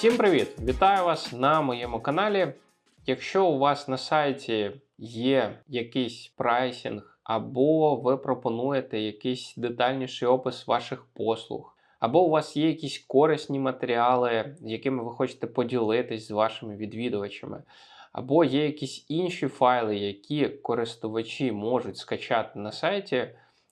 Всім привіт! Вітаю вас на моєму каналі. Якщо у вас на сайті є якийсь прайсінг, або ви пропонуєте якийсь детальніший опис ваших послуг, або у вас є якісь корисні матеріали, якими ви хочете поділитись з вашими відвідувачами, або є якісь інші файли, які користувачі можуть скачати на сайті,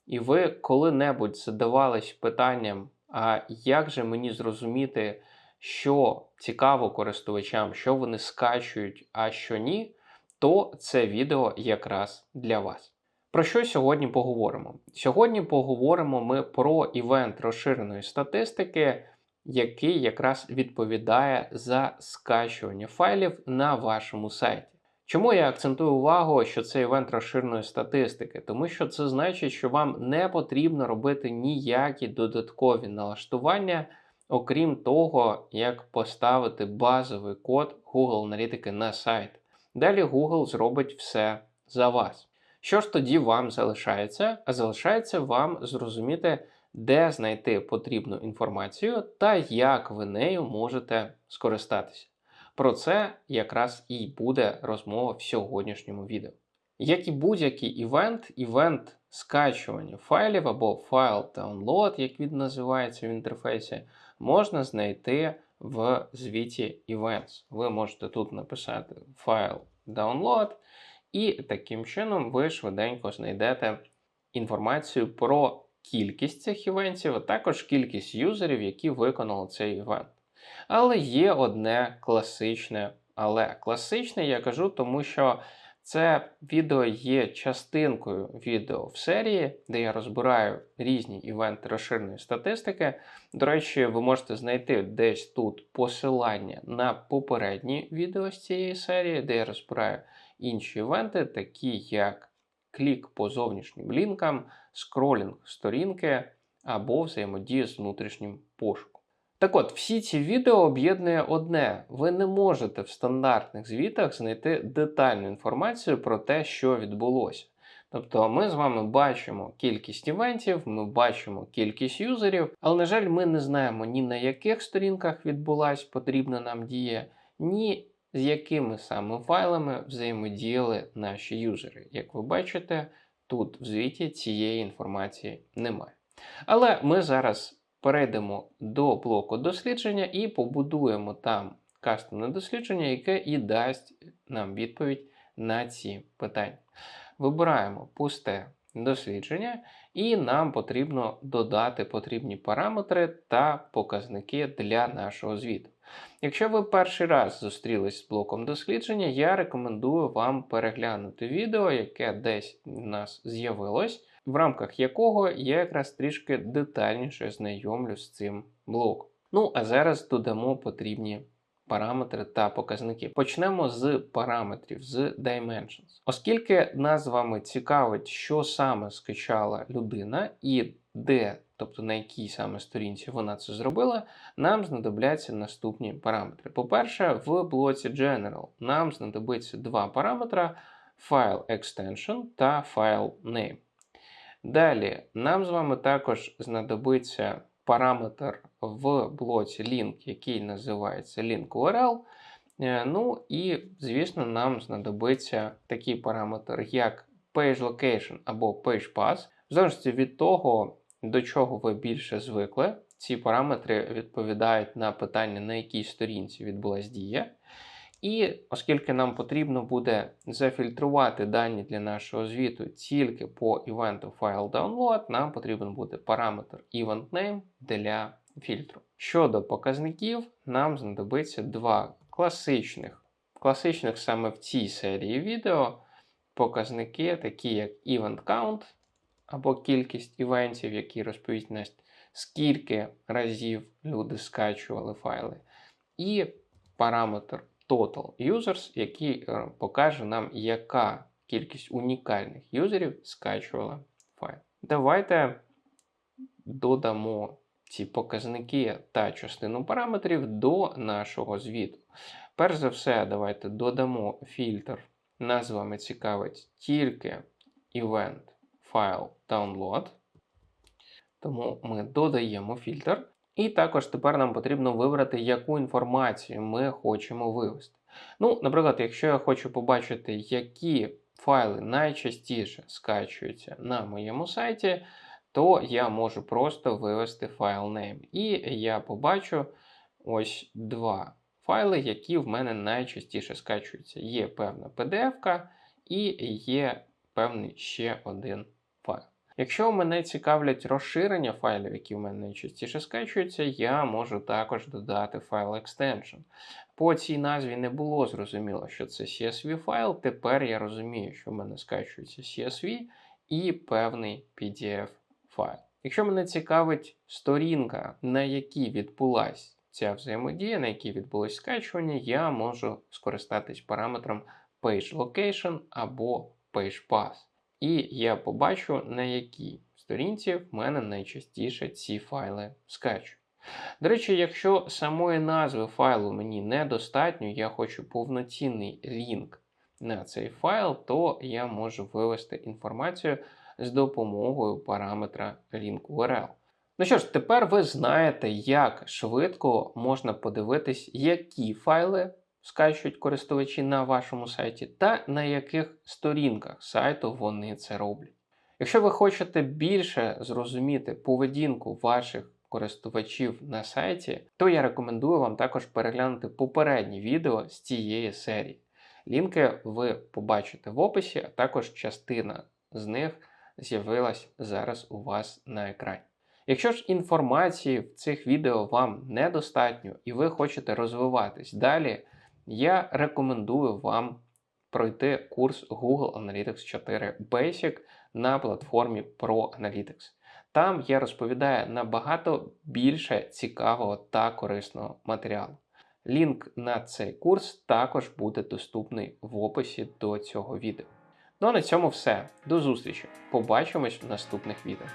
і ви коли-небудь задавались питанням, а як же мені зрозуміти, що цікаво користувачам, що вони скачують, а що ні, то це відео якраз для вас. Про що сьогодні поговоримо? Сьогодні поговоримо ми про івент розширеної статистики, який якраз відповідає за скачування файлів на вашому сайті. Чому я акцентую увагу, що це івент розширеної статистики? Тому що це значить, що вам не потрібно робити ніякі додаткові налаштування, окрім того, як поставити базовий код Google аналітики на сайт. Далі Google зробить все за вас. Що ж тоді вам залишається? А залишається вам зрозуміти, де знайти потрібну інформацію та як ви нею можете скористатися. Про це якраз і буде розмова в сьогоднішньому відео. Як і будь-який івент, івент скачування файлів або файл download, як він називається в інтерфейсі, можна знайти в звіті Events. Ви можете тут написати файл download, і таким чином ви швиденько знайдете інформацію про кількість цих івентів, а також кількість юзерів, які виконали цей івент. Але є одне класичне, але класичне я кажу, тому що це відео є частинкою відео в серії, де я розбираю різні івенти розширеної статистики. До речі, ви можете знайти десь тут посилання на попередні відео з цієї серії, де я розбираю інші івенти, такі як клік по зовнішнім лінкам, скролінг сторінки або взаємодія з внутрішнім пошуком. Так от, всі ці відео об'єднує одне: ви не можете в стандартних звітах знайти детальну інформацію про те, що відбулося. Тобто ми з вами бачимо кількість івентів, ми бачимо кількість юзерів, але, на жаль, ми не знаємо ні на яких сторінках відбулась потрібна нам дія, ні з якими саме файлами взаємодіяли наші юзери. Як ви бачите, тут в звіті цієї інформації немає. Але ми зараз перейдемо до блоку дослідження і побудуємо там кастомне дослідження, яке і дасть нам відповідь на ці питання. Вибираємо пусте дослідження, і нам потрібно додати потрібні параметри та показники для нашого звіту. Якщо ви перший раз зустрілись з блоком дослідження, я рекомендую вам переглянути відео, яке десь у нас з'явилось в рамках якого я якраз трішки детальніше знайомлю з цим блоком. Ну, а зараз додамо потрібні параметри та показники. Почнемо з параметрів, з Dimensions. Оскільки нас з вами цікавить, що саме скачала людина і де, тобто на якій саме сторінці вона це зробила, нам знадобляться наступні параметри. По-перше, в блоці General нам знадобиться два параметри: файл extension та файл name. Далі, нам з вами також знадобиться параметр в блоці link, який називається link URL. Е, ну і, звісно, нам знадобиться такий параметр, як page location або page path. В залежності від того, до чого ви більше звикли. Ці параметри відповідають на питання, на якій сторінці відбулась дія. І оскільки нам потрібно буде зафільтрувати дані для нашого звіту тільки по івенту файл download, нам потрібен буде параметр EventName для фільтру. Щодо показників, нам знадобиться два класичних, класичних саме в цій серії відео показники, такі як Event Count або кількість івентів, які розповість нас, скільки разів люди скачували файли, і параметр Total Users, який е, покаже нам, яка кількість унікальних юзерів скачувала файл. Давайте додамо ці показники та частину параметрів до нашого звіту. Перш за все, давайте додамо фільтр. Нас з вами цікавить тільки event файл download. Тому ми додаємо фільтр. І також тепер нам потрібно вибрати, яку інформацію ми хочемо вивести. Ну, наприклад, якщо я хочу побачити, які файли найчастіше скачуються на моєму сайті, то я можу просто вивести файл name. І я побачу ось два файли, які в мене найчастіше скачуються. Є певна PDF і є певний ще один файл. Якщо мене цікавлять розширення файлів, які в мене найчастіше скачуються, я можу також додати файл extension. По цій назві не було зрозуміло, що це CSV файл. Тепер я розумію, що в мене скачується CSV і певний PDF файл. Якщо мене цікавить сторінка, на якій відбулася ця взаємодія, на якій відбулось скачування, я можу скористатись параметром Page Location або Page Path. І я побачу, на якій сторінці в мене найчастіше ці файли скачуть. До речі, якщо самої назви файлу мені недостатньо, я хочу повноцінний лінк на цей файл, то я можу вивести інформацію з допомогою параметра link.url. Ну що ж, тепер ви знаєте, як швидко можна подивитись, які файли скачують користувачі на вашому сайті та на яких сторінках сайту вони це роблять. Якщо ви хочете більше зрозуміти поведінку ваших користувачів на сайті, то я рекомендую вам також переглянути попередні відео з цієї серії. Лінки ви побачите в описі, а також частина з них з'явилась зараз у вас на екрані. Якщо ж інформації в цих відео вам недостатньо і ви хочете розвиватись далі, я рекомендую вам пройти курс Google Analytics 4 Basic на платформі Pro Analytics. Там я розповідаю набагато більше цікавого та корисного матеріалу. Лінк на цей курс також буде доступний в описі до цього відео. Ну а на цьому все. До зустрічі! Побачимось в наступних відео.